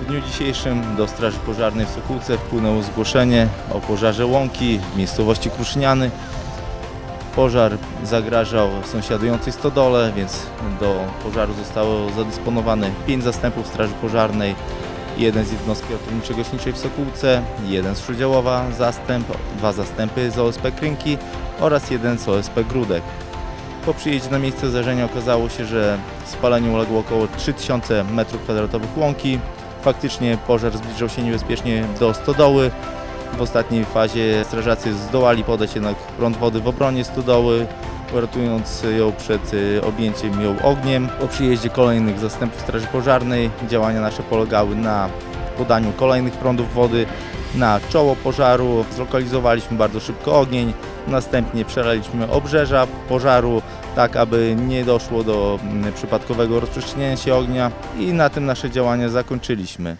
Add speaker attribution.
Speaker 1: W dniu dzisiejszym do Straży Pożarnej w Sokółce wpłynęło zgłoszenie o pożarze łąki w miejscowości Kruszniany. Pożar zagrażał sąsiadującej stodole, więc do pożaru zostało zadysponowane 5 zastępów Straży Pożarnej, jeden z jednostki ratowniczo-gaśniczej w Sokółce, jeden z Śródziałowa zastęp, dwa zastępy z OSP Krynki oraz jeden z OSP Grudek. Po przyjeździe na miejsce zdarzenia okazało się, że spaleniu uległo około 3000 m2 łąki. Faktycznie pożar zbliżał się niebezpiecznie do stodoły. W ostatniej fazie strażacy zdołali podać jednak prąd wody w obronie stodoły, ratując ją przed y, objęciem ją ogniem. Po przyjeździe kolejnych zastępów Straży Pożarnej działania nasze polegały na podaniu kolejnych prądów wody na czoło pożaru. Zlokalizowaliśmy bardzo szybko ogień, następnie przelaliśmy obrzeża pożaru, tak aby nie doszło do mm, przypadkowego rozprzestrzeniania się ognia i na tym nasze działania zakończyliśmy.